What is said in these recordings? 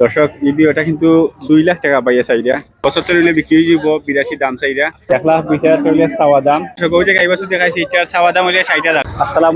দর্শক কিন্তু দুই লাখ টাকা পাইয়া চাইরা। পঁচাত্তর বিক্রি যাব বিরাশি দাম চাইরা। এক লাখ বিশ চাওয়া দাম। এই বছর দেখাইছি, এটার চাওয়া দাম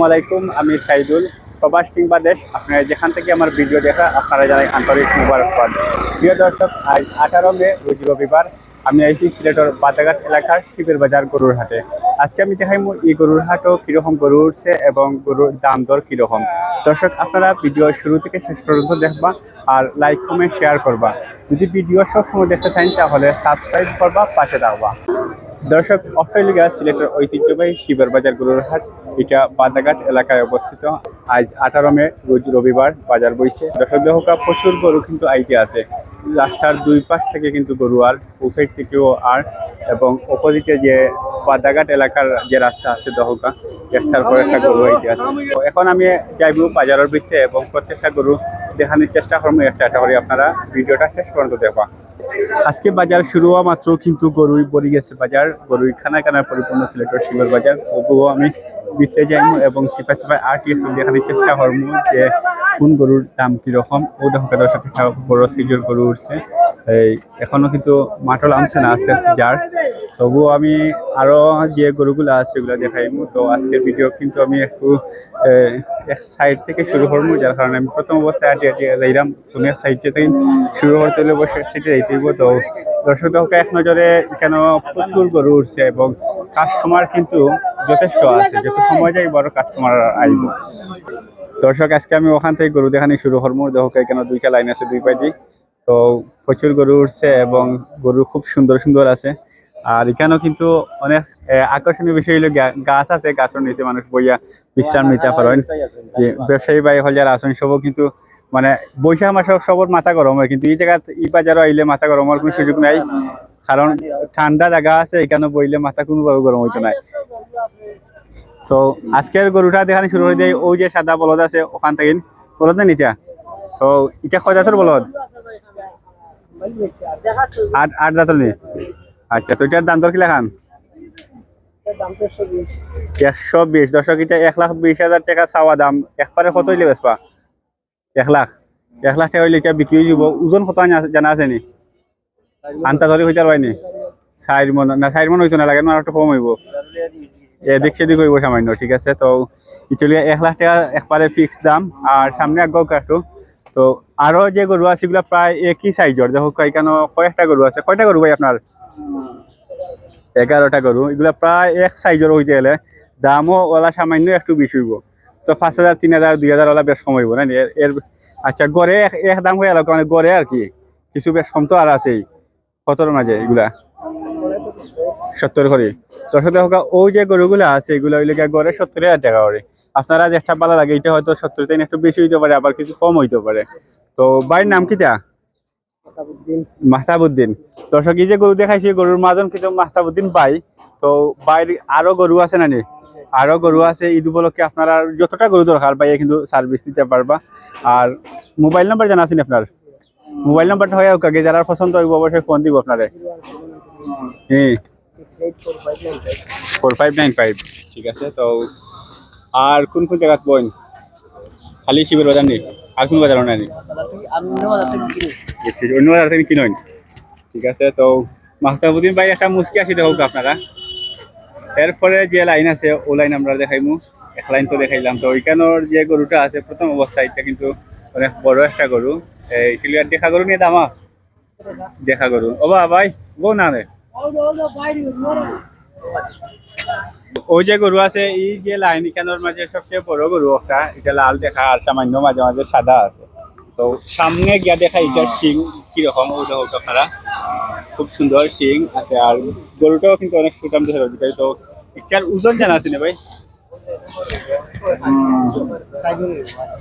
আলাইকুম, আমি সাইদুল, প্রবাস কিংবা দেশ। আপনারা যেখান থেকে আমার ভিডিও দেখা, আপনারা জানাই আন্তরিক মুবারকবাদ। প্রিয় দর্শক, আজ আঠারো মে রবিবার। আমি আইছি সিলেটর পাতাঘাট এলাকার শিবের বাজার গরুর হাটে। আজকে আমি দেখাই এই গরুর হাটও কীরকম গরু উঠছে এবং গরুর দাম দর কীরকম। দর্শক, আপনারা ভিডিও শুরু থেকে শেষ পর্যন্ত দেখবা আর লাইক, কমেন্ট শেয়ার করবা। যদি ভিডিও সবসময় দেখতে চান তাহলে সাবস্ক্রাইব করবা, পাশে থাকবা। দর্শক, অস্ট্রেলিয়া সিলেটের ঐতিহ্যবাহী শিবের বাজার গরুর হাট, এটা বাদাঘাট এলাকায় অবস্থিত। আজ আঠারো মে, রোজ রবিবার বাজার বইছে। দর্শক দেহকা প্রচুর গরু কিন্তু আইতে আছে। রাস্তার দুই পাশ থেকে কিন্তু গরু আর সাইড থেকেও আর, এবং অপোজিটে যে বাদাঘাট এলাকার যে রাস্তা আছে দহকা একটার পর একটা গরু আইতে আছে। এখন আমি যাইব বাজারের ভিতরে এবং প্রত্যেকটা গরু দেখানোর চেষ্টা করব। একটা একটা করে আপনারা ভিডিওটা শেষ পর্যন্ত দেখবা। আজকে বাজার শুরু হওয়া মাত্র কিন্তু গরুই পড়ে গেছে বাজার। গরুই খানা খানায় পরিপূর্ণ সিলেটের শিবের বাজার। তবুও আমি বিতে যাইমু এবং সিপাই সিপাই আর একটু দেখানোর চেষ্টা করব যে কোন গরুর দাম কীরকম। ও দেখো দর্শক বড় সাইজের গরু উঠছে। এই, এখনও কিন্তু মাটল আমছে না আস্তে যার। তবুও আমি আরও যে গরুগুলো আছে সেগুলো দেখাইমু। তো আজকের ভিডিও কিন্তু আমি একটু এক সাইড থেকে শুরু করব, যার কারণে আমি প্রথম অবস্থায় আটি আটি যাইলাম। তুমি সাইড থেকে শুরু করতে হলে বসে সিটে যাইতে তো দর্শক এক নজরে কেন প্রচুর গরু উঠছে এবং কাস্টমার কিন্তু যথেষ্ট আছে। যত সময় যাই বড় কাস্টমার আইব দর্শক, আজকে আমি ওখান থেকে গরু দেখানি শুরু করব। দেখো কেন দুইটা লাইন আছে দুই পাইদি তো প্রচুর গরু উঠছে এবং গরু খুব সুন্দর সুন্দর আছে। আর এখানেও কিন্তু অনেক আকর্ষণীয় বিষয় হলো গাছ আছে গাছের নিচে মানুষ বইয়া বিশ্রাম নিতে পারেন। যে ব্যবসায়ী বাই হল যারা আছেন সবও কিন্তু মানে বৈশাখ মাসে সবর মাথা গরম হয় কিন্তু এই জায়গা এই বাজারও আইলে মাথা গরম হওয়ার কোনো সুযোগ নাই। কারণ ঠান্ডা জায়গা আছে এখানে বইলে মাথা কোনোভাবে গরম হইতো নাই তো আজকের গরুটা দেখানি শুরু হয়ে যায় ওই যে সাদা বলদ আছে ওখান থেকে। বলদ না নিটা তো এটা কয় জাতের বলদ? আট আট জাতের নি? আচ্ছা তো এটার দাম দর কি লেখান একশো বিশ। দর্শক এটা এক লাখ বিশ হাজার টাকা চাওয়া দাম। একবারে কত হইলে বেসপা এক লাখ। এক লাখ টাকা হইলে এটা বিক্রি হয়ে যাব। ওজন কত জানা আছে নি? আনতা ধরে হইতে পারবাই চার মন না চার মন হইতো না লাগে আর একটু কম হইব। এদিক সেদিক হইব সামান্য ঠিক আছে? তো ইটালিয়া এক লাখ টাকা একবারে ফিক্স দাম। আর সামনে আগাও কাটু তো আরও যে গরু আছে এগুলো প্রায় একই সাইজর দেখো এখানে কয়েকটা গরু আছে। কয়টা গরু ভাই আপনার? এগারোটা গরু, এগুলা প্রায় এক সাইজের হইতে গেলে দামও ওলা সামান্য একটু বেশি হইব। তো পাঁচ হাজার, তিন হাজার, দুই হাজার ওলা বেশ কম হইব, না? এর আচ্ছা গড়ে এক- এক দাম হয়ে গেল মানে গড়ে আর কি। কিছু বেশ কম তো আর আছেই কতর মাঝে এগুলা। সত্তর করে। দর্শক হোক ওই যে গরুগুলো আছে, এগুলো হইলে গিয়ে গড়ে সত্তর হাজার টাকা করে। আপনারা যেটা ভালো লাগে, এটা হয়তো সত্তর থেকে একটু বেশি হইতে পারে, আবার কিছু কম হইতে পারে। তো বাড়ির নাম কিটা মাহতাবুদ্দিন। দর্শক এই যে গরু দেখাইছি গরুর মাজন কিন্তু মাহতাবুদ্দিন বাই। তো বাইরে আরও গরু আছে নানি আরও গরু আছে ঈদ উপলক্ষে আপনারা যতটা গরু দরকার পাইয়ে কিন্তু সার্ভিস দিতে পারবা। আর মোবাইল নাম্বার জানা আছেন আপনার? মোবাইল নাম্বারটা হয়ে হোক আগে যারা পছন্দ হইব অবশ্যই ফোন দিব আপনারে। হ্যাঁ। ফোর ফাইভ নাইন ফাইভ ঠিক আছে তো আর কোন কোন জায়গাত বইন? খালি শিবের বাজার নেই আর কোন বাজার নাই বুঝছি, অন্য বাজার থেকে কিনুন ঠিক আছে তো মাহতাবুদ্দিন ভাই একটা মুসকি আসি দেখো আপনারা। এরপরে যে লাইন আছে ও লাইন আমরা দেখাইমু। এক লাইন তো দেখাইলাম। তো ওইখানোর যে গরুটা আছে প্রথম অবস্থা এটা কিন্তু অনেক বড় একটা গরু। এই ক্লিয়ার দেখা গরু নিয়ে দামা? দেখা গরু। ও বা ভাই গো না রে ওই যে গরু আছে এই যে লাইন এখানোর মাঝে সবচেয়ে বড় গরু একটা এটা লাল দেখা আর সামান্য মাঝে মাঝে সাদা আছে। তো সামনে গিয়া দেখা এটার শিং কীরকম ও দেখো আপনারা। খুব সুন্দর শিং আছে আর গরুটাও কিন্তু অনেক সুটাম দেখে রয়েছে তো এটার ওজন জানা আছে না ভাই?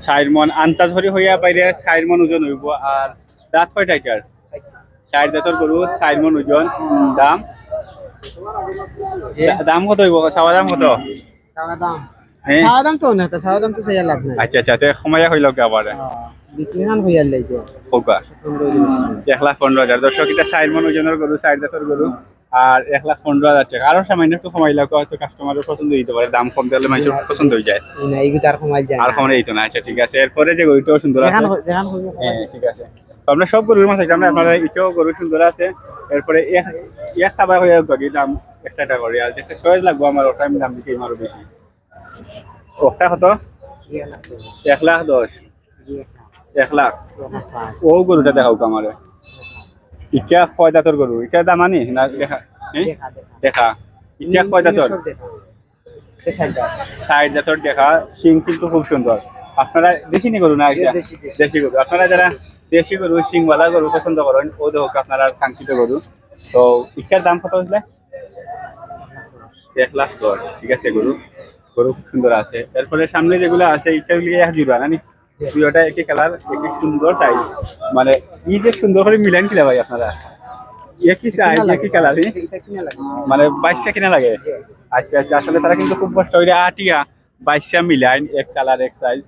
চার মন আন্তাজ হরি হইয়া পাইলে চার মন ওজন হইব আর দাঁত কয়টা এটার? চার দাঁতর গরু চার মন ওজন দাম? দাম কত হইব? চাওয়া দাম কত? হ্যাঁ? চাওয়া দাম তো না চাওয়া দাম তো চাইয়া লাভ নাই। আচ্ছা আচ্ছা তে সময় হইল কে আবার? বিক্রি হান হইয়া লাইতে হোকা এক লাখ পনেরো হাজার। দর্শক এটা চার মন ওজনের গরু চার দাঁতর গরু আর এক লাখ পনেরো হাজার টাকা। আরও সামান্য একটু কমাইলে হয়তো কাস্টমারের পছন্দ দিতে পারে। দাম কম দিলে মানুষের পছন্দ হয়ে যায়। এই আর কমাই যায় আর কমানো যেত না। আচ্ছা ঠিক আছে। এরপরে যে গরুটাও সুন্দর আছে। হ্যাঁ ঠিক আছে। তো আমরা সব গরুর মাছ আমরা আপনারা এটাও গরু সুন্দর আছে। এরপরে এক- খাবার হয়ে গিয়ে দাম একটা টাকা করে। আর যেটা সহজ লাগবো আমার ওটা আমি দাম দিতে আরও বেশি। ওটা কত? এক লাখ দশ। এক লাখ। ও গরুটা দেখাও আমারে। ইটা কয় দাঁতর গরু? ইটা দামানি না দেখা? দেখা। ইটা কয় দাঁতর সাইড দাঁতর দেখা। সিং কিন্তু খুব সুন্দর। আপনারা দেশি নি গরু না। দেশি গরু। আপনারা যারা দেশি গরু সিংওয়ালা গরু পছন্দ করেন ও দেখো আপনারা কাঙ্ক্ষিত গরু। তো ইটার দাম কত হয়েছিল এক লাখ দশ ঠিক আছে গরু। গরু খুব সুন্দর আছে। এরপরে সামনে যেগুলো আছে লিয়ে এক জুড়া না নি? জুড়াটা একই কালার একই সুন্দর সাইজ মানে এই যে সুন্দর করে মিলান কিলা ভাই আপনারা? একই সাইজ একই কালার মানে বাইশটা কিনা লাগে? আচ্ছা আচ্ছা আসলে তারা কিন্তু খুব কষ্ট করে আটিয়া বাইশটা মিলাইন এক কালার এক সাইজ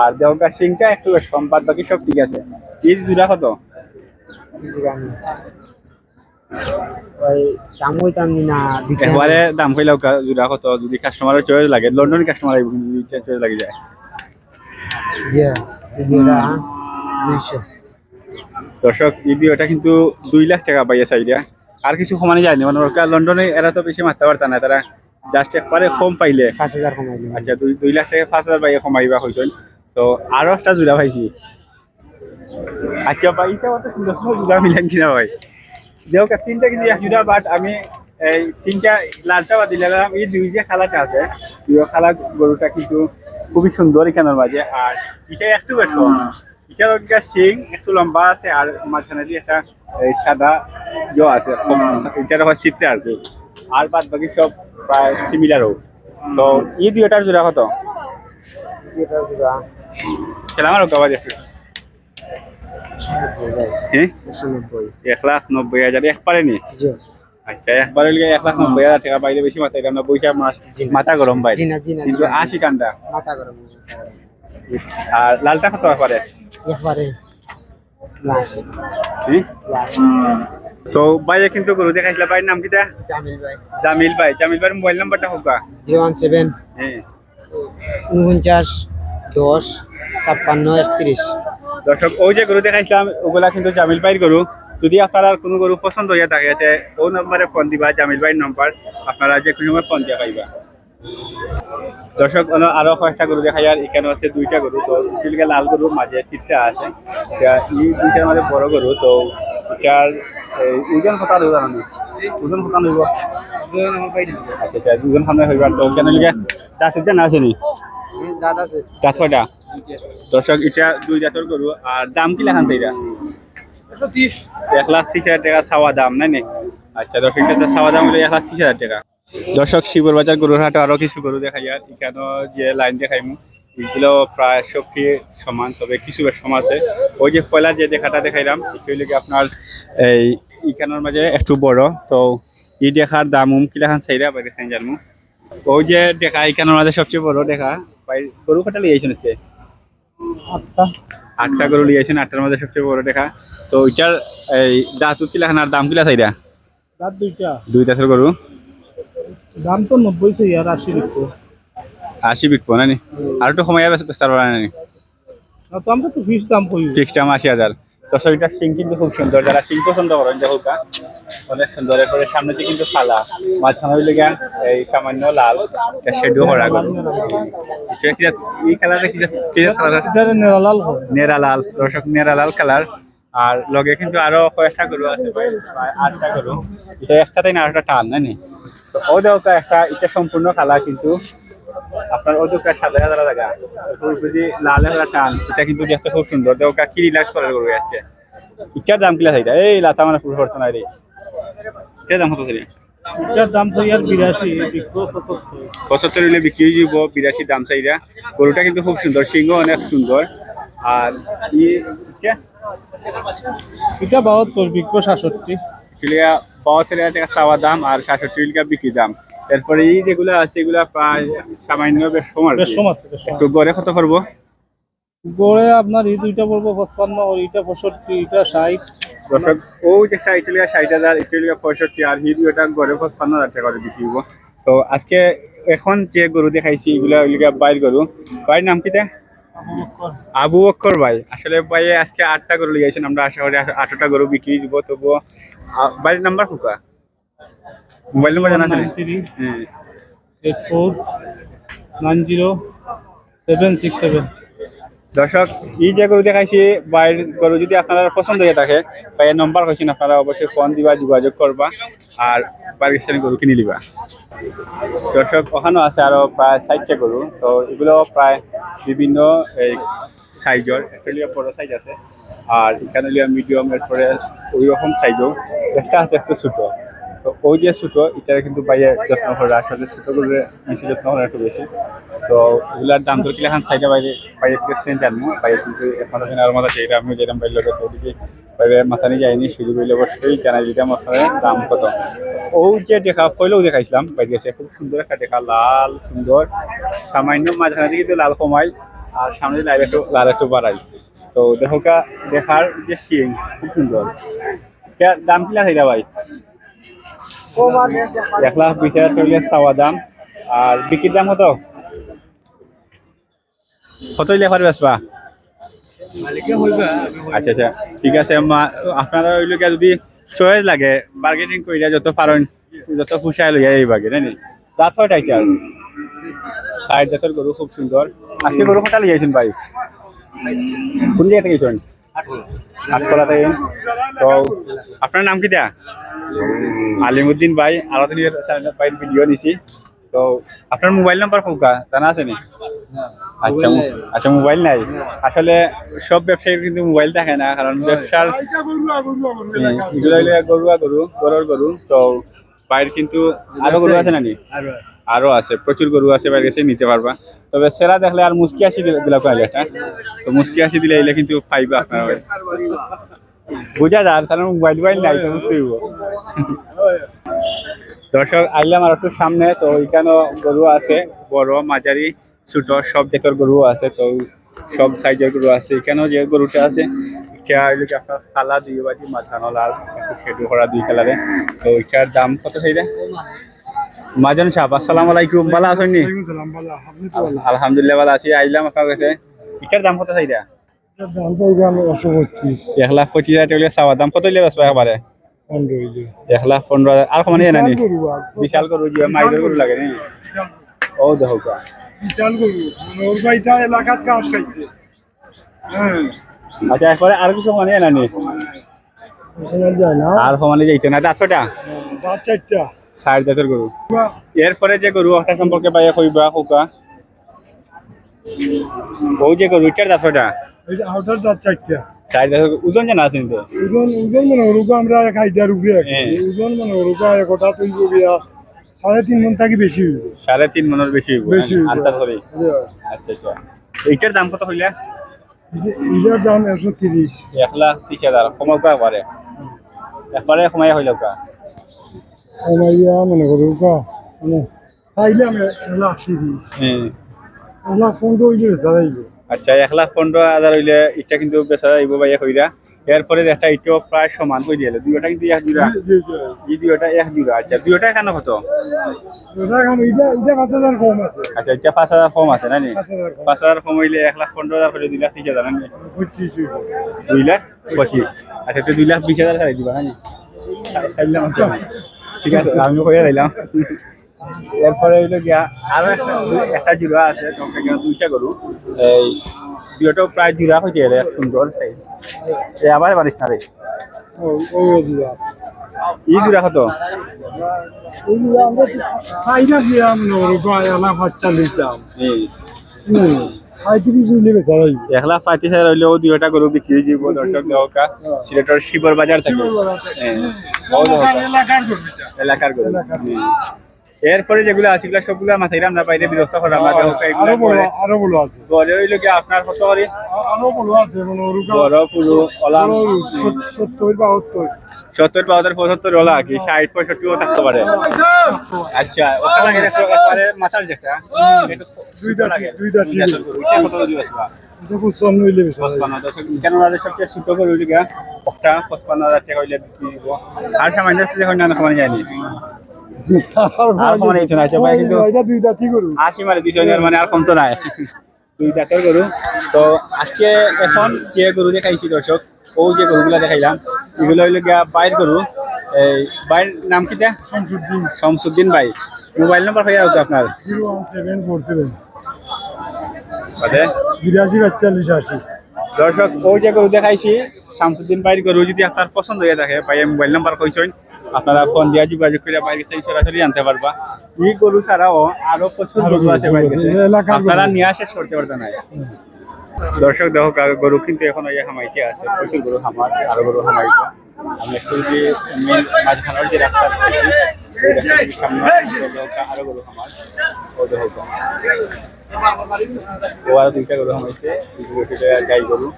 আর দেওয়া সিংটা একটু সম্পাদ বাকি সব ঠিক আছে। এই জুড়া কত? দাম হইতাম না বিক্রি কইলাও জুড়া কত? যদি কাস্টমারের চয়েস লাগে লন্ডন কাস্টমার চয়েস লাগে যায়। যে এগুলা দুইশো। দর্শক এই ভিডিওটা কিন্তু দুই লাখ টাকা পাইয়া আর কিছু সমানে যায়নি মানে ওরা লন্ডনে এরা তো বেশি মারতে পারত না তারা জাস্ট একবারে কম পাইলে। পাঁচ হাজার আচ্ছা দুই দুই লাখ টাকা পাঁচ হাজার পাইয়া কমাইবা হয়েছিল তো আরও একটা জোড়া পাইছি। আচ্ছা পাইটা অত সুন্দর সুন্দর জোড়া মিলেন কিনা ভাই? দেও তিনটা কিন্তু এক জোড়া বাট আমি এই তিনটা লালটা বাদ দিলাম। এই দুই যে খালাটা আছে দুই খালা গরুটা কিন্তু খুবই সুন্দর এখানের মাঝে। আর এটা একটু বেশ এটার একটা সিং একটু লম্বা আছে আর মাঝখানে দিয়ে একটা সাদা ইয়ে আছে এটার হয় চিত্রে আর কি। আর বাদ বাকি সব প্রায় সিমিলারও তো এই দুইটার জোড়া কত? এটা দিবা হ্যাঁ একশো নব্বই এক লাখ নব্বই হাজার এক পারেনি জি। আচ্ছা একবারে লিগে এক লাখ নব্বই হাজার টাকা পাইলে বেশি মাথা এটা বৈশাখ মাস মাথা গরম পাই। না না কিন্তু আশি ঠান্ডা মাথা গরম আর লালটা কত পারে একবারে? লাশ তো বাইরে কিন্তু গরু দেখাইছিল। ভাইয়ের নাম কিটা জামিল ভাই জামিল ভাই জামিল ভাইয়ের মোবাইল নাম্বারটা হোক। জিরো ওয়ান সেভেন হ্যাঁ উনপঞ্চাশ দশ ছাপ্পান্ন একত্রিশ। দর্শক ওই যে গরু দেখাইছিলাম ওগুলা কিন্তু জামিল ভাইয়ের গরু। যদি আপনারা আর কোনো গরু পছন্দ হইয়া থাকে তে ও নম্বরে ফোন দিবা জামিল ভাইয়ের নম্বর। আপনারা যে কোনো সময় ফোন দিয়া পাইবা। দর্শক আরও কয়েকটা গরু দেখা যায় এখানে আছে দুইটা গরু। তো দুইটা লাল গরু মাঝে শীতটা আছে। এই দুইটার মাঝে বড় গরু তো এটার ওজন আর জানো? না? ওজন কত হইব? আচ্ছা আচ্ছা দুজন সামনে হইবার তো কেন লিগে দাঁত না আছে নি দাদা আছে দাঁত কয়টা? দর্শক এটা দুই গরু আর দাম কি লেখান এটা? এক লাখ ত্রিশ হাজার টাকা দাম নাই আচ্ছা দর্শক এটা ছাওয়া দাম হলো এক লাখ ত্রিশ হাজার টাকা। দর্শক শিবর বাজার গরুর হাটে আরও কিছু গরু দেখা যায়। এখানেও যে লাইন দেখাইমু এগুলো প্রায় সবটি সমান তবে কিছু বেশ সম আছে। ওই যে পয়লা যে দেখাটা দেখাইলাম এগুলিকে আপনার এই ইখানোর মাঝে একটু বড় তো এই দেখার দাম উম কি লেখান চাইরা বাইরে খাই জানমু। ওই যে দেখা ইখানোর মাঝে সবচেয়ে বড় দেখা গরু কাটা লিয়েছেন আজকে? আটটা। আটটা গরু লিয়েছেন আটটার মধ্যে সবচেয়ে বড় দেখা। তো ওইটার এই দাঁতুত কিলা খান আর দাম কিলা চাইরা দাঁত দুইটা। দুই দাঁতের গরু? দাম তো নব্বই চাই আর আশি বিকবো আশি বিকবো না নি? আর একটু সময় বেস্তার পারা না নি? তো আমরা তো ফিক্স দাম কই ফিক্স দাম আশি হাজার। দর্শক এটা সিং কিন্তু খুব সুন্দর। যারা সিং পছন্দ করেন যে হোকা অনেক সুন্দর। এরপরে সামনে দিয়ে কিন্তু সাদা মাঝখানে হইলে গিয়া এই সামান্য লাল। এটা শেডও করা কি এই কালারে কি নেরালাল হয় নেরা লাল দর্শক নেরা লাল কালার। আর লগে কিন্তু আরও কয়েকটা গরু আছে প্রায় আটটা গরু। এটা একটাতেই না আরেকটা টান নানি তো ও দেখা একটা এটা সম্পূর্ণ কালা কিন্তু আপনার সাদা সাদা জায়গা যদি লাল একটা টান এটা কিন্তু দেখতে খুব সুন্দর। দেখা কি রিল্যাক্স করার গরু আছে ইটার দাম কিলা থাইটা এই লাতা মানে পুরো করতে নাই রে। এটার দাম কত ছিল এটার দাম তো ইয়ার বিরাশি পঁচাত্তর। হলে বিক্রি হয়ে যাব বিরাশি দাম চাইরা গরুটা কিন্তু খুব সুন্দর সিংহ অনেক সুন্দর। আর ই এটা এটা বাহাত্তর বিক্রো সাতষট্টি। বাহাত্তর টাকা চাওয়া দাম আর সাতষট্টি টাকা বিক্রি দাম। এরপরে এই যেগুলো আছে এগুলা প্রায় সামান্য বেশ আর বেশ সম আছে বেশ সম একটু গড়ে কত করব গড়ে আপনার এই দুইটা পড়ব পঁচপান্ন এইটা পঁয়ষট্টি এটা ষাট। দর্শক ও যে ইটালিয়া ষাট হাজার ইটালিয়া পঁয়ষট্টি আর হিডিওটা গড়ে পঁচপান্ন হাজার টাকা করে বিক্রি হব। তো আজকে এখন যে গরু দেখাইছি এগুলা ওইগুলা বাইর গরু বাইর নাম কি আবু অক্ষর ভাই। আসলে ভাই আজকে আটটা গরু লিয়ে আইছেন আমরা আশা করি আট- আটটা গরু বিক্রি দিব তবুও বাড়ির নাম্বার কোকা মোবাইল নাম্বার জানা আছে থ্রি হ্যাঁ। Eight four nine zero seven six seven. দর্শক এই যে গরু দেখাইছি বাইর গরু যদি আপনারা পছন্দ হয়ে থাকে বা এর নম্বর হয়েছেন আপনারা অবশ্যই ফোন দিবা যোগাযোগ করবা আর স্থানে গরু কিনে নিবা। দর্শক ওখানেও আছে আরও প্রায় ষাটটা গরু তো এগুলো প্রায় বিভিন্ন এই সাইজের একটা বড় সাইজ আছে আর এখানে লিয়া মিডিয়াম এরপরে ওই রকম সাইজও একটা আছে একটু ছোটো। তো ওই যে ছোটো এটা কিন্তু বাইরে যত্ন করে আসলে ছোটো করে বেশি যত্ন করে একটু বেশি। তো এগুলার দাম তোর কিলা খান সাইডে বাইরে বাইরে থেকে সেন্ট জানব বাইরে কিন্তু এখন আর মাথা সেইটা আমি যেরকম বাইরে লোকের তো ওদিকে বাইরে মাথা নিয়ে যাইনি শুরু করলে অবশ্যই জানাই দিতাম আপনার, দাম কত। ও যে দেখা পয়লেও দেখাইছিলাম, বাইরে গেছে, খুব সুন্দর একটা দেখা, লাল, সুন্দর। সামান্য মাঝখানে কিন্তু লাল কমাই, আর সামনে লাল একটু লাল একটু বাড়াই। তো দেখা, দেখার যে শিং খুব সুন্দর। দাম কিলা খাইলা ভাই? এক লাখ বিশ হাজার চল্লিশ চাওয়া দাম। আর বিক্রির দাম কত? কত লেখার বেসবা আচ্ছা আচ্ছা ঠিক আছে আপনারা ওই লোকে যদি চয়েস লাগে বার্গেনিং করিলে যত পারেন যত পুষায় লইয়া এই বাগে নাকি দাঁত হয় টাইটা সাইড দাঁতের গরু খুব সুন্দর। আজকে গরু কটা লিয়েছেন ভাই? কোন জায়গা থেকে আটকলা থেকে তো আপনার নাম কি দেয়া আলিমুদ্দিন ভাই আরও দিন ভাই ভিডিও নিছি তো আপনার মোবাইল নাম্বার কোকা জানা আছে নি আচ্ছা আচ্ছা মোবাইল নাই আসলে সব ব্যবসায়ীর কিন্তু মোবাইল থাকে না কারণ ব্যবসার এগুলো গরুয়া গরু গরুর গরু তো বাইরে কিন্তু আরও গরু আছে নানি আরও আছে। প্রচুর গরু আছে বাইরে গেছে নিতে পারবা। তবে সেরা দেখলে আর মুসকি আসি দিলে কয়লে হ্যাঁ তো মুসকি আসি দিলে এলে কিন্তু পাইবা আপনার। বুঝা যার কারণ মোবাইল মোবাইল নাই তো বুঝতে দর্শক আইলাম আর একটু সামনে তো ওইখানেও গরু আছে বড় মাঝারি ছোট সব জাতের গরু আছে তো সব সাইজের গরু আছে। এখানেও যে গরুটা আছে এটা হইল কি আপনার কালা দুই বাজি মাঝানো লাল একটু শেডু করা দুই কালারে তো ওইটার দাম কত সেইটা মাজন সাহেব আসসালামু আলাইকুম। ভালো আছেন নি? আলহামদুলিল্লাহ ভালো আছি। আইলাম আপনার কাছে। এটার দাম কত সেইটা এক লাখ পঁচিশ হাজার টাকা চাওয়া। দাম কত একবারে এক লাখ পনেরো হাজার। আর কমানি না নি? বিশাল গরু যে মাইলের গরু লাগে নি? ও দেখো কা এলাকাত গাছ খাইছে আচ্ছা একবারে আর কিছু মানে না আর কমানি যাইতো না রাত চারটা ষাট জাতের গরু। এরপরে যে গরু একটা সম্পর্কে পাইয়া কইবা কোকা ও যে গরু আউটার চারটা ষাট জাতের ওজন জানা আছে কিন্তু? ওজন ওজন মানে ওরকম আমরা এক হাইটার উপরে হ্যাঁ। ওজন মানে ওরকম একটা তুলব গিয়া সাড়ে তিন মন থাকি বেশি সাড়ে তিন মনের বেশি বেশি। আটটা আচ্ছা আচ্ছা। এইটার দাম কত হইলা এটার দাম একশো তিরিশ। এক লাখ ত্রিশ হাজার কমাওকা একবারে একবারে কমাই হইল কা কমাইয়া মনে করো কা মানে চাইলে আমি এক লাখ তিরিশ এক লাখ পনেরো হইলে দাঁড়াইব আচ্ছা এক লাখ পনেরো হাজার হইলে এটা কিন্তু বেচা যাইব এক হইরা এরপরে একটা এটাও প্রায় সমান হয়ে দিলে দুইটা কিন্তু এক জোড়া এই দুইটা এক জোড়া আচ্ছা দুইটা কেন কত? এখন এটা পাঁচ হাজার কম আছে। আচ্ছা এটা পাঁচ হাজার কম আছে পাঁচ হাজার হইলে এক লাখ পনেরো হাজার হইলে দুই লাখ ত্রিশ হাজার না নি? পঁচিশ হইব। দুই লাখ পঁচিশ। আচ্ছা তো দুই লাখ বিশ হাজার ছাড়াই দিবা না নি? ঠিক আছে আমি কইয়া দিলাম। এরপরে হইল গিয়া আরও একটা একটা জোড়া আছে দুইটা গরু। এই দুইটাও প্রায় জোড়া হইতে গেলে সুন্দর সেই এ আবার পারিস না রে। ই জোড়া কত? এক লাখ পঁয়ত্রিশ এক হাজার হইলেও গরু বিক্রি হয়ে যাব দর্শক সিলেটের শিবর বাজার থেকে। হ্যাঁ, এলাকার গরু। এরপরে যেগুলো আছে এগুলো সবগুলো মাথায় আমরা বাইরে বিরক্ত করা আমরা আরও বড় আরও বড় আছে। গড়ে হইল কি আপনার কত করে আরও বড় আছে মানে ওরকম বড় পুরো অলাম সত্তর বাহাত্তর। সত্তর বাহাত্তর পঁচাত্তর ওলা কি ষাট পঁয়ষট্টিও থাকতে পারে। আচ্ছা লাগে একবারে মাথার যেটা দুইটা লাগে। দুইটা কত করে আর সামান্য যখন না সমানে যায়নি আর কিছু নাই সবাই কিন্তু এটা দুই আশি মানে দুইশো মানে আর কম তো নাই। দুই টাকার গরু তো আজকে এখন যে গরু দেখাইছি দর্শক ও যে গরুগুলা দেখাইলাম এগুলো হইল গিয়া বাইর গরু। এই বাইর নাম কিটা শামসুদ্দিন। শামসুদ্দিন ভাই। মোবাইল নাম্বার পাইয়া হতো আপনার? Zero one seven four seven. বিরাশি পাঁচচল্লিশ আশি। দর্শক ওই যে গরু দেখাইছি শামসুদ্দিন ভাইয়ের গরু যদি আপনার পছন্দ হয়ে থাকে ভাইয়ের মোবাইল নাম্বার কইছেন আপনারা ফোন দিয়া যোগাযোগ করে বাইরে থেকে সরাসরি আনতে পারবা। এই গরু ছাড়াও আরও প্রচুর গরু আছে বাইরে কাছে। আপনারা নিয়ে আসে করতে পারতেন না। দর্শক দেখো গরু কিন্তু এখন ওই হামাইতে আছে প্রচুর গরু হামার আরও গরু হামাইতে। আমি একটু যে মেন মাঝখানের যে রাস্তা আরও গরু হামার। ও দেখো। ও আরও দুইটা গরু হামাইছে গাই গরু।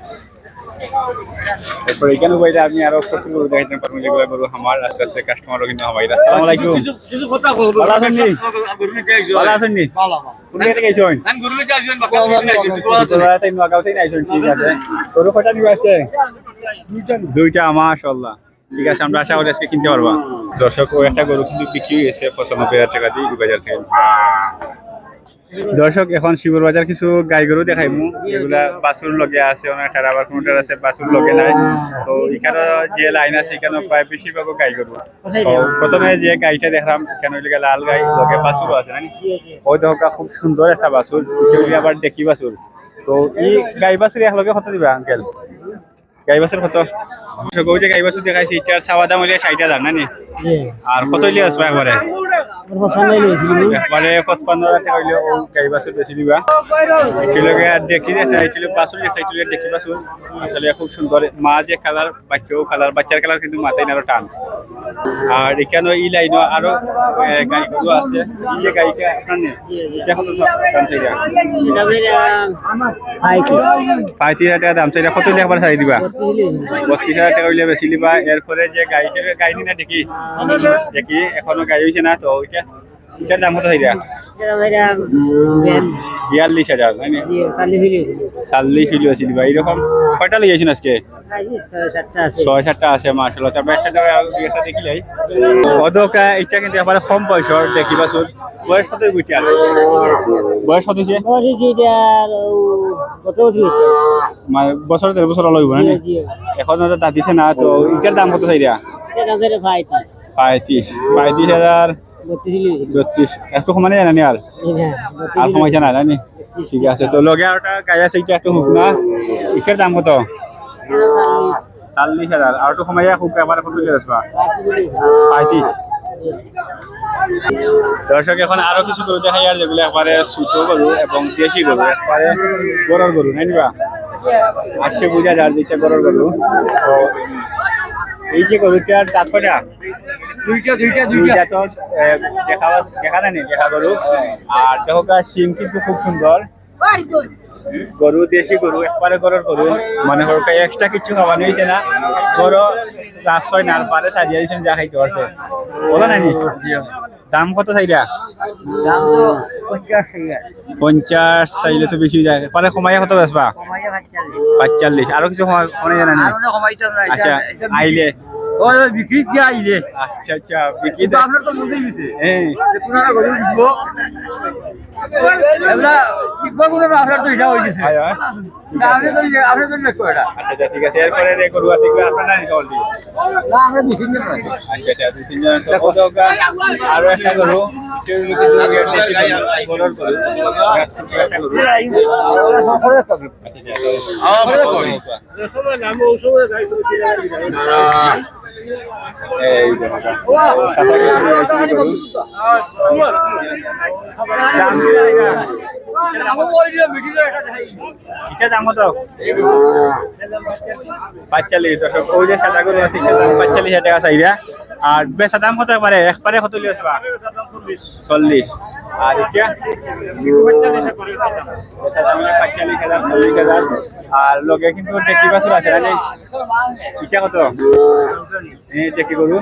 এরপর এখানে বাইরে আপনি আরও প্রচুর গরু দেখাইতে পারবেন যেগুলো গরু আমার আস্তে আস্তে কাস্টমারও কিন্তু হামাই আসসালামু আলাইকুম। কিছু কথা কও ভালো আছেন নি? ভালো আছেন নি? ভালো ভালো। কোন থেকে আইছেন আমি গুরুলে যাইছেন বাবা তাই নোয়াগাঁও থেকে আইছেন ঠিক আছে। গরু কয়টা নিবে আজকে? দুইটা মাশাআল্লাহ। ঠিক আছে আমরা আশা করি আজকে কিনতে পারবা। দর্শক ও একটা গরু কিন্তু বিক্রি হয়েছে পঁচানব্বই হাজার টাকা দিয়ে বাজার থেকে। দর্শক এখন শিবর বাজার কিছু গাই গরু দেখাইমু। এগুলা বাছুর লগে আছে অনেকটার আবার কোনোটার আছে বাছুর লগে নাই। তো এখানে যে লাইন আছে এখানে প্রায় বেশিরভাগ গাই গরু। তো প্রথমে যে গাইটা দেখলাম কেন লিগে লাল গাই লগে বাছুরও আছে নাকি? ওই দেখা খুব সুন্দর একটা হইলে আবার দেখি বাছুর। তো এই গাই বাছুর একলগে কত দিবা আঙ্কেল? গাই বাছুর কত? যে গাই বাছুর দেখাইছি এটার চাওয়া দাম হইলে ষাট হাজার নানি আর কত হইলে আসবা একবারে? খুব সুন্দর। মা যে কালার বাচ্চাও কালার বাচ্চার কালার কিন্তু মাথায় আরও টান। আর এখানে ই লাইনও আরও গরু আছে। এই যে একবার দিবা? বত্রিশ হাজার টাকা হইলে বেশি দিবা এরপরে যে গাড়িটা গাড়ি না দেখি। দেখি, এখনও গাড়ি হয়েছে না, তো ওইটা এটার দাম কত হইরা বিয়াল্লিশ হাজার চাল্লিশ হইলে বেশি দিবা এইরকম কয়টা লিগেছেন আজকে? ছয় সাতটা আছে মার্শাল তারপর একটা জায়গায় একটা দেখিলাই অদকা এটা কিন্তু এবারে কম বয়সর দেখিবা বয়স কত বুইটা বয়স কত মানে বছর দেড় বছর লইব না এখন তো তা দিছে না তো এটার দাম কত চাইরা পঁয়ত্রিশ পঁয়ত্রিশ হাজার বত্রিশ একটু সমানে জানানি আর? আর সময়ছে না জানি। ঠিক আছে তো লগে আর গাই আছে এটা একটু হুক না। এটার দাম কত? চাল্লিশ হাজার। আর একটু সময় হুক এবারে কত দিয়ে আসবা। পঁয়ত্রিশ। দর্শক এখন আরও কিছু গরু দেখাই আর যেগুলো একবারে ছোট গরু এবং দেশি গরু একবারে গরুর গরু নাই নিবা? আটশো বুঝা যার যেটা গরুর গরু। তো এই যে গরুটার দাঁত কটা দুইটা দুইটা দুইটা। তো দেখা দেখা দেখা গরু। আর দেখো সিং কিন্তু খুব সুন্দর। গরু দেশি গরু একবারে গরুর গরু। মানে হরকা এক্সট্রা কিছু খাওয়ানো হয়েছে না। গরু রাত ছয় নার পারে সাজিয়ে দিয়েছেন যা খাইতে পারছে। বলো নানি দাম কত চাইরা পঞ্চাশ চাইলে তো বেশি যায়। পরে সময় কত বেসবা পাঁচচল্লিশ। আরও কিছু সময় জানা নেই আচ্ছা আইলে বিক্রি দিয়া আইলে আচ্ছা আচ্ছা বিক্রি কিন্তু আপনার তো বুঝে গেছে। এই। পুনারা গরু দিব আপনার তো এটা হয়ে গেছে। হয়, হয়। ঠিক আপনি তো আপনি তো দেখো এটা আচ্ছা আচ্ছা ঠিক আছে। এরপরে আপনার অলরেডি না আমরা বিক্রি আচ্ছা আচ্ছা দুই তো কত আরও একটা গরু আচ্ছা আচ্ছা এই এটা দাম কত? পাঁচচল্লিশ দশক। ওই যে সাদা গরু আছে এটার দাম পাঁচচল্লিশ হাজার টাকা চাইরা আর বেচা দাম কত পারে একবারে কত লিয়ে চল্লিশ। আর এটা হলো হাজার চল্লিশ হাজার আর লগে কিন্তু ডেকি বাছুর আছে না? এটা কত? ডেকি গরু?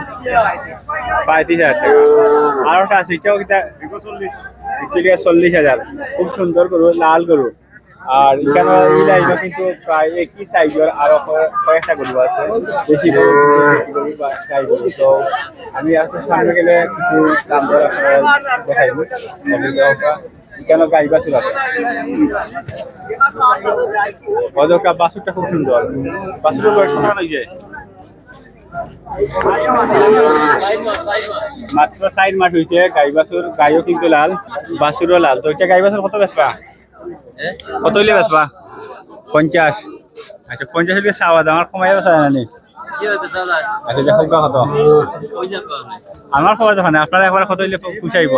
পঁয়ত্রিশ হাজার টাকা। আর ওটা আছে এটাও চল্লিশ। চল্লিশ হাজার। খুব সুন্দর গরু লাল গরু। আর এখানে এই কিন্তু প্রায় একই সাইজের আরও কয়ে- কয়েকটা গরু আছে। বেশি গরু তো আমি সামনে গেলে কিছু দাম এখানে গাই বাছুর আছে? অজকা খুব সুন্দর। বাছুরের বয়স কত হয়েছে? মাত্র সাইড মাঠ হয়েছে গাই বাছুর। গাইও কিন্তু লাল, বাছুরও লাল। তো এটা গাই বাছুর কত বেচবা? কত হইলে বেচবা? পঞ্চাশ। আচ্ছা পঞ্চাশ হইলে চাওয়া দাম আমার কমাই বেচা জানি আচ্ছা যা হোক কত আমার খবর যখন আপনারা একবার কত হইলে পুষাইব?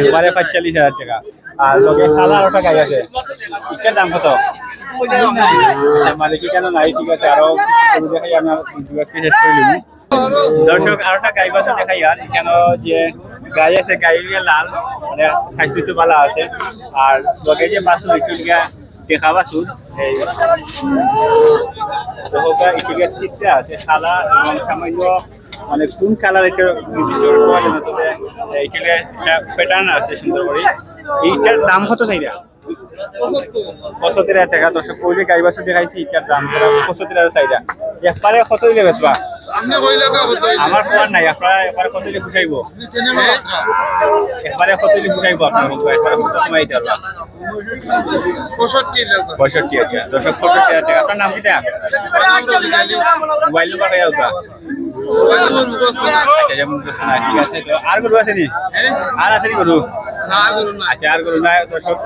একবারে পঁয়তাল্লিশ হাজার টাকা। আর লগে সাদা আরোটা গাই আছে ইটার দাম কত? মালিকি কেন নাই ঠিক আছে আরও কিছু দেখাই শেষ করে দর্শক গাই বাছুর দেখাই আর কেন যে গাই আছে গাই লাল মানে স্বাস্থ্য তো ভালো আছে। আর লগে যে একটু গিয়া দেখা বাছুর এই দহকা ইটিকে চিত্রা আছে, সাদা এবং সামান্য মানে কোন কালার এটা নির্দিষ্ট করে পাওয়া যায় না, তবে এইটাকে একটা প্যাটার্ন আছে সুন্দর করে। এইটার দাম কত চাইরা পঁচাত্তর হাজার টাকা। দর্শক, ওই যে গাই বাছুর দেখাইছি, এটার দাম পঁচাত্তর হাজার চাইরা একবারে কত হইলে বেচবা? আমার খবর নাই আপনারা একবারে কত হইলে বুঝাইব? একবারে কত হইলে বুঝাইব আপনার বলব কত সময় দিতে পারবা পঁয়ষট্টি আচ্ছা দর্শক পঁয়ষট্টি হাজার টাকা আপনার নাম কিটা মোবাইল নাম্বার হয়ে যাওয়া আচ্ছা যেমন ঠিক আছে তো আর গরু আছে নি? আর আছে নি গরু? আচ্ছা আর গরু নাই দর্শক।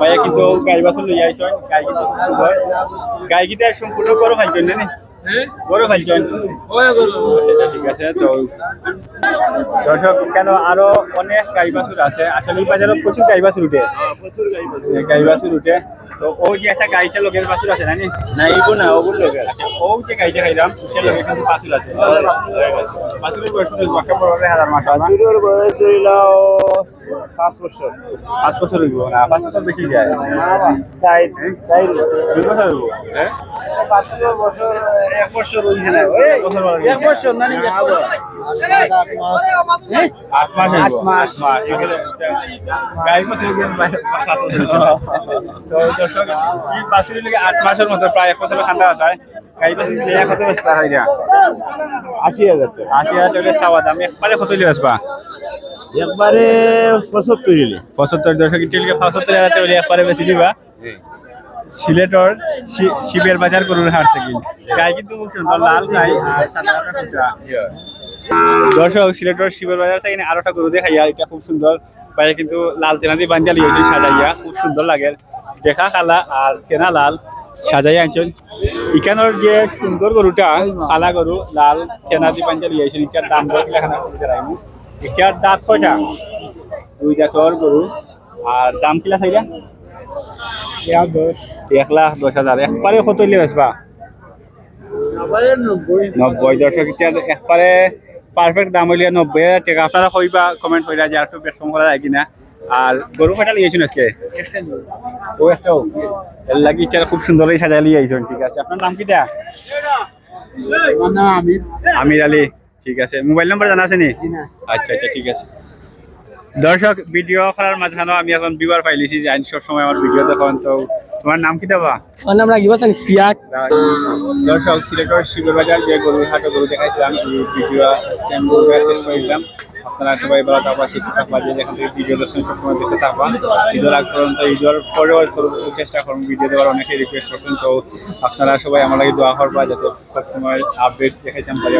ভাইয়া কিন্তু গাই বাছুর লই আইছ গাই কিন্তু গাই গিটা সম্পূর্ণ বড় ফাইজন নি বড় ফাইজন আচ্ছা আছে তো দর্শক কেন আরও অনেক গাইবাসুর আছে? আসলে এই বাজারে প্রচুর গাইবাসুর উঠে। গাইবাসুর গাই বাছুর উঠে। তো ওই যে একটা গাইটা লোকের বাছুর আছে জানি না এইগুলো না ওগুলো লোকের আচ্ছা ওই যে গাইটা খাইলাম ওইটা লোকের কিন্তু বাছুর আছে বাছুরের বয়স কত বছর পর হাজার মাস হয় বয়স ধরিল পাঁচ বছর পাঁচ বছর হইব না পাঁচ বছর বেশি যায় চাই চাই দুই বছর হইব হ্যাঁ বছর এক বছর এক বছর না আট মাস আট লেগে আট মাসের মতো প্রায় এক বছর ঠান্ডা আছে গাই বাছুর দিয়ে এক হাজার বেচতে না আশি হাজার টাকা। আশি হাজার টাকা চাওয়া দাম একবারে কত হইলে বেচবা একবারে পঁচাত্তর পঁচাত্তর দশক ইটেলকে পঁচাত্তর হাজার টাকা একবারে বেশি দিবা? সিলেটর শিবের বাজার গরুর হাট থেকে। গাই কিন্তু লাল গাই। দর্শক সিলেটর শিবের বাজার থেকে আরোটা গরু দেখাই আর এটা খুব সুন্দর। পায়ে কিন্তু লাল তেনা দিয়ে বাঞ্জালি সাজাইয়া খুব সুন্দর লাগে। দেখা কালা আর তেনা লাল, সাজাই আনছেন। ইখানোর যে সুন্দর গরুটা, কালা গরু, লাল তেনা দিয়ে বাঞ্জালি হয়েছে এটার দাম লেখানো দাঁত কয়টা? দুই দাঁতর গরু। আর দাম কিলা থাইলা এক লাখ দশ হাজার। একবারে কত বেচবা নব্বই দর্শক এতিয়া একবারে পারফেক্ট দাম হইলে নব্বই হাজার টাকা। আপনারা কইবা কমেন্ট কইরা যে একটু বেশ কম করা যায় কিনা। আর গরু কয়টা লিয়েছেন আজকে? ও একটাও এর লাগি খুব সুন্দরই লিয়ে ঠিক আছে। আপনার নাম কিটা আমির আলী ঠিক আছে। মোবাইল নাম্বার জানা আছে নি? আচ্ছা আচ্ছা ঠিক আছে। দর্শক ভিডিও করার মাঝখানেও আমি এখন বিবার পাইলিছি যে আইন সব সময় আমার ভিডিও দেখুন তো তোমার নাম কি দেবা নাম রাখিব জানি পিয়াক দর্শক সিলেটের শিববাজার যে গরু হাটে গরু দেখাইছিলাম ভিডিও শেষ আপনারা সবাই ভালো থাকবা শিশু থাকবা যে যেখান থেকে ভিডিও দর্শন সবসময় দেখতে থাকবা ঈদের আগ পর্যন্ত, ঈদের পরেও চেষ্টা করুন ভিডিও দেওয়ার অনেকেই রিকোয়েস্ট করছেন। তো আপনারা সবাই আমার লাগে দোয়া করবা, যাতে সবসময় আপডেট দেখাইতাম পারি